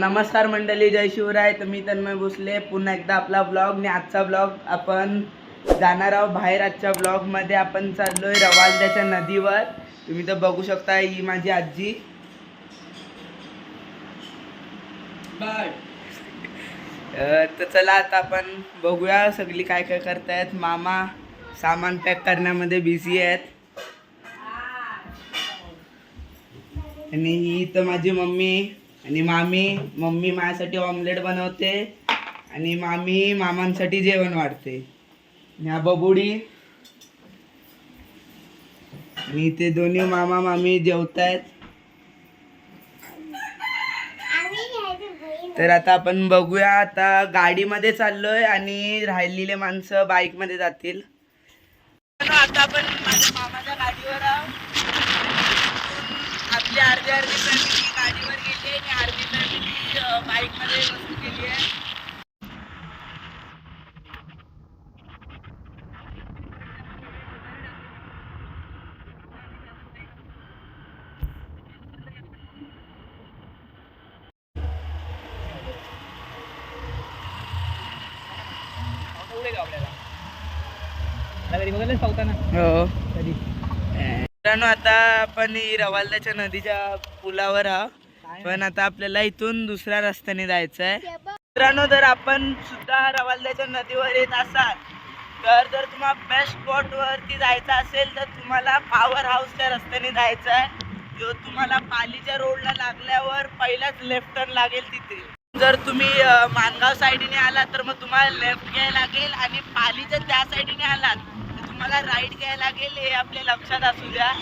नमस्कार मंडळी जय शिवराय. तर मी तन्मय भोसले. पुन्हा एकदा आपला ब्लॉग आणि आजचा ब्लॉग आपण जाणार आहोत बाहेर आजच्या ब्लॉगमध्ये आपण चाललोय रवालद्याच्या नदीवर. तुम्ही तर बघू शकता ही माझी आजी. तर चला आता आपण बघूया सगळी काय काय करतायत. मामा सामान पॅक करण्यामध्ये बिझी आहेत. आणि ही तर माझी मम्मी. आणि मामी मम्मी माझ्यासाठी ऑमलेट बनवते आणि मामी मामांसाठी जेवण वाढते. आणि हा बबुडी. आणि ते दोन्ही मामा मामी जेवतायत. तर आता आपण बघूया आता गाडीमध्ये चाललोय आणि राहिलेले माणसं बाईकमध्ये जातील आता आपण माझ्या मामाच्या गाडीवर आपली अर्धी अर्धी हो. मित्रांनो आता आपण रवालदाच्या नदीच्या पुलावर आहोत. पण आता आपल्याला इथून दुसऱ्या रस्त्याने जायचं आहे. मित्रांनो जर आपण सुद्धा रवालदाच्या नदीवर येत असाल तर जर तुम्हाला बेस्ट स्पॉट वरती जायचं असेल तर तुम्हाला पॉवर हाऊसच्या रस्त्याने जायचं आहे. जो तुम्हाला पालीच्या रोडला लागल्यावर पहिलाच लेफ्ट टर्न लागेल तिथे. जर तुम्ही मानगाव साईडने आलात तर मग तुम्हाला लेफ्ट घ्यायला लागेल आणि पालीच्या त्या साईडने आलात तर तुम्हाला राईट घ्यायला लागेल हे आपल्या लक्षात असू द्या.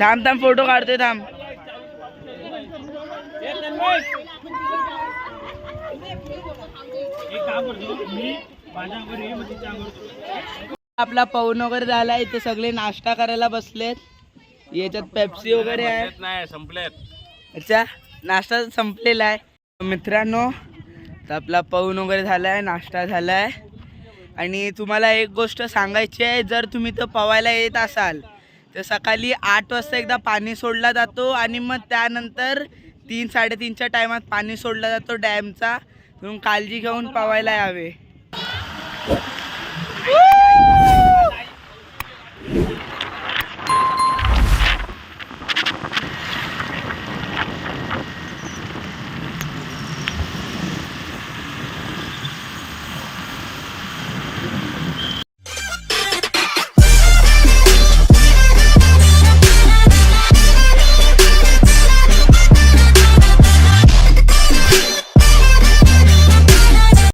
थांब थांब फोटो काढतोय थांब. आपला पवन वगैरे झाला इथे सगळे नाश्ता करायला बसलेत. याच्यात पेप्सी वगैरे आहे. नाही संपलेत. अच्छा नाश्ता संपलेला आहे. मित्रांनो तर आपला पवन वगैरे झाला आहे नाश्ता झाला आहे आणि तुम्हाला एक गोष्ट सांगायची आहे जर तुम्ही तर पवायला येत असाल तर सकाळी आठ वाजता एकदा पाणी सोडला जातो आणि मग त्यानंतर तीन साडेतीनच्या टायमात पाणी सोडला जातो डॅमचा. तुम्ही काळजी घेऊन पवायला यावे.